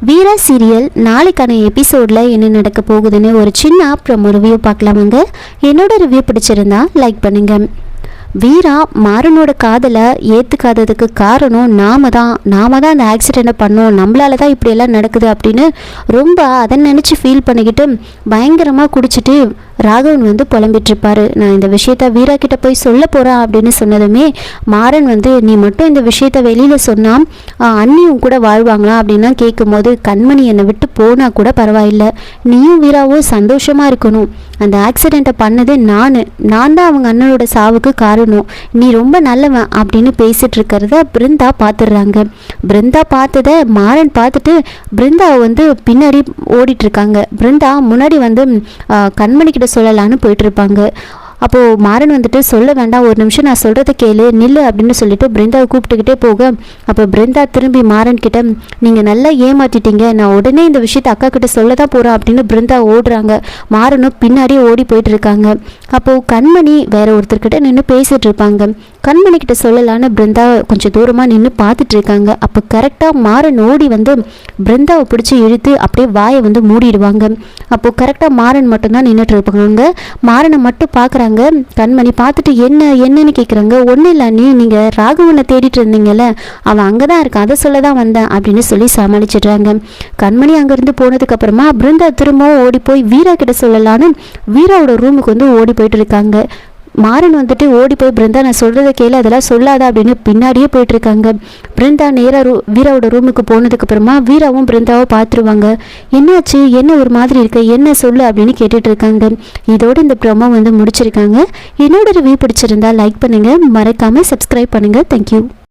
வீரா serial நாளைக்கான எபிசோடில் என்ன நடக்க போகுதுன்னு ஒரு சின்ன அப்புறம் ரிவ்யூ பார்க்கலாமாங்க? என்னோட ரிவ்யூ பிடிச்சிருந்தா லைக் பண்ணுங்கள் வீரா மாறனோட காதலை ஏற்றுக்காததுக்கு காரணம் நாம தான். நாம தான் அந்த ஆக்சிடெண்ட்டை பண்ணோம். நம்மளால தான் இப்படியெல்லாம் நடக்குது அப்படின்னு ரொம்ப அதை நினச்சி ஃபீல் பண்ணிக்கிட்டு பயங்கரமாக குடிச்சிட்டு ராகவன் வந்து புலம்பிட்டுருப்பாரு நான் இந்த விஷயத்த வீரா கிட்ட போய் சொல்ல போகிறேன் அப்படின்னு சொன்னதுமே மாறன் வந்து நீ மட்டும் இந்த விஷயத்த வெளியில் சொன்னால் அண்ணியும் கூட வாழ்வாங்களா? அப்படின்னா கேட்கும்போது கண்மணி என்னை விட்டு போனால் கூட பரவாயில்ல. நீயும் வீராவும் சந்தோஷமாக இருக்கணும். அந்த ஆக்சிடெண்ட்டை பண்ணது நான். நான் தான் அவங்க அண்ணனோட சாவுக்கு காரணம். நீ ரொம்ப நல்லவன் அப்படின்னு பேசிட்டு இருக்கிறத பிருந்தா பார்த்துடுறாங்க பிருந்தா பார்த்தத மாறன் பார்த்துட்டு பிருந்தாவை வந்து பின்னாடி ஓடிட்டு இருக்காங்க பிருந்தா முன்னாடி வந்து கண்மணிக்கிட்ட கண்மணி கிட்ட சொல்லலான்னு போயிட்டு இருப்பாங்க அப்போது மாறன் வந்துட்டு சொல்ல வேண்டாம் ஒரு நிமிஷம் நான் சொல்கிறத கேளு நில்லு அப்படின்னு சொல்லிட்டு பிருந்தாவை கூப்பிட்டுக்கிட்டே போக அப்போ பிருந்தா திரும்பி மாறன் கிட்ட நீங்கள் நல்லா ஏமாற்றிட்டீங்க நான் உடனே இந்த விஷயத்தை அக்கா கிட்ட சொல்ல தான் போகிறேன் அப்படின்னு பிருந்தா ஓடுறாங்க. மாறனும் பின்னாடியே ஓடி போயிட்டு இருக்காங்க. அப்போது கண்மணி வேற ஒருத்தர்கிட்ட நின்று பேசிட்டு இருப்பாங்க. கண்மணி கிட்ட சொல்லலான்னு பிருந்தா கொஞ்சம் தூரமாக நின்று பார்த்துட்டு இருக்காங்க அப்போ கரெக்டாக மாறன் ஓடி வந்து பிருந்தாவை பிடிச்சி இழுத்து அப்படியே வாயை வந்து மூடிடுவாங்க. அப்போது கரெக்டாக மாறன் மட்டும்தான் நின்றுட்டு இருப்பாங்க மாறனை மட்டும் பார்க்குறாங்க. கண்மணி பார்த்துட்டு என்ன என்னன்னு கேட்குறாங்க ஒன்றும் இல்லை நீ நீங்கள் ராகவனை தேடிட்டு இருந்தீங்கல்ல. அவன் அங்கே தான் இருக்கான். அதை சொல்ல தான் வந்தேன் அப்படின்னு சொல்லி சமாளிச்சிடுறாங்க. கண்மணி அங்கேருந்து போனதுக்கப்புறமா பிருந்தா திரும்பவும் ஓடி போய் வீரா கிட்ட சொல்லலான்னு வீராவோட ரூமுக்கு வந்து ஓடி போயிட்டு இருக்காங்க. மாறன் வந்துட்டு ஓடி போய் பிருந்தா நான் சொல்கிறத கேளு அதெல்லாம் சொல்லாத அப்படின்னு பின்னாடியே போயிட்டு இருக்காங்க பிருந்தா நேராக ரூ வீராவோட ரூமுக்கு போனதுக்கப்புறமா வீராவும் பிருந்தாவும் பார்த்துருவாங்க. என்னாச்சு? என்ன ஒரு மாதிரி இருக்கு? என்ன சொல்லு? அப்படின்னு கேட்டுட்டு இருக்காங்க இதோட இந்த ப்ரோமோ வந்து முடிச்சிருக்காங்க. என்னோட ரிவ்யூ பிடிச்சிருந்தா லைக் பண்ணுங்கள் மறக்காமல் சப்ஸ்கிரைப் பண்ணுங்கள் தேங்க்யூ